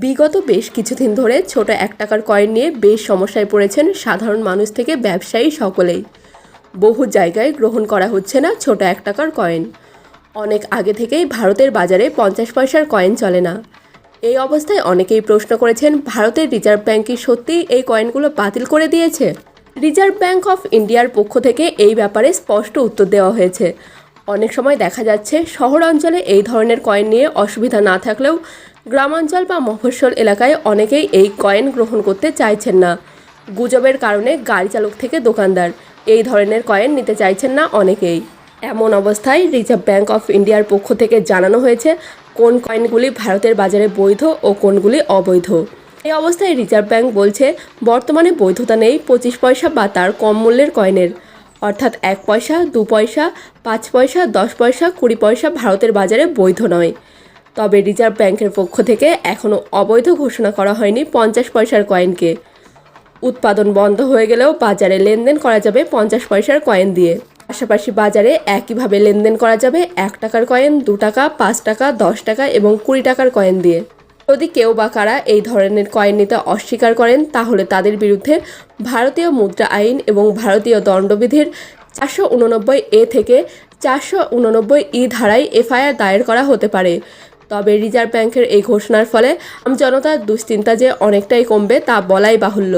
বিগত বেশ কিছুদিন ধরে ছোট এক টাকার কয়েন নিয়ে বেশ সমস্যায় পড়েছেন সাধারণ মানুষ থেকে ব্যবসায়ী সকলেই। বহু জায়গায় গ্রহণ করা হচ্ছে না ছোট এক টাকার কয়েন। অনেক আগে থেকেই ভারতের বাজারে পঞ্চাশ পয়সার কয়েন চলে না। এই অবস্থায় অনেকেই প্রশ্ন করেছেন, ভারতের রিজার্ভ ব্যাংক কি সত্যিই এই কয়েনগুলো বাতিল করে দিয়েছে? রিজার্ভ ব্যাঙ্ক অফ ইন্ডিয়ার পক্ষ থেকে এই ব্যাপারে স্পষ্ট উত্তর দেওয়া হয়েছে। অনেক সময় দেখা যাচ্ছে শহর অঞ্চলে এই ধরনের কয়েন নিয়ে অসুবিধা না থাকলেও গ্রামাঞ্চল বা মফস্বল এলাকায় অনেকেই এই কয়েন গ্রহণ করতে চাইছেন না। গুজবের কারণে গাড়ি চালক থেকে দোকানদার এই ধরনের কয়েন নিতে চাইছেন না অনেকেই। এমন অবস্থায় রিজার্ভ ব্যাংক অফ ইন্ডিয়ার পক্ষ থেকে জানানো হয়েছে কোন কয়েনগুলি ভারতের বাজারে বৈধ ও কোনগুলি অবৈধ। এই অবস্থায় রিজার্ভ ব্যাংক বলছে, বর্তমানে বৈধতা নেই, পঁচিশ পয়সা বা তার কম মূল্যের কয়েনের। অর্থাৎ এক পয়সা, দু পয়সা, পাঁচ পয়সা, দশ পয়সা, কুড়ি পয়সা ভারতের বাজারে বৈধ নয়। তবে রিজার্ভ ব্যাংকের পক্ষ থেকে এখনও অবৈধ ঘোষণা করা হয়নি পঞ্চাশ পয়সার কয়েনকে। উৎপাদন বন্ধ হয়ে গেলেও বাজারে লেনদেন করা যাবে পঞ্চাশ পয়সার কয়েন দিয়ে। পাশাপাশি বাজারে একইভাবে লেনদেন করা যাবে এক টাকার কয়েন, দু টাকা, পাঁচ টাকা, দশ টাকা এবং কুড়ি টাকার কয়েন দিয়ে। যদি কেউ বা কারা এই ধরনের কয়েন নিতে অস্বীকার করেন, তাহলে তাদের বিরুদ্ধে ভারতীয় মুদ্রা আইন এবং ভারতীয় দণ্ডবিধির চারশো উননব্বই এ থেকে চারশো উননব্বই ই ধারায় এফআইআর দায়ের করা হতে পারে। তবে রিজার্ভ ব্যাংকের এই ঘোষণার ফলে আমজনতার দুশ্চিন্তা যে অনেকটাই কমবে তা বলাই বাহুল্য।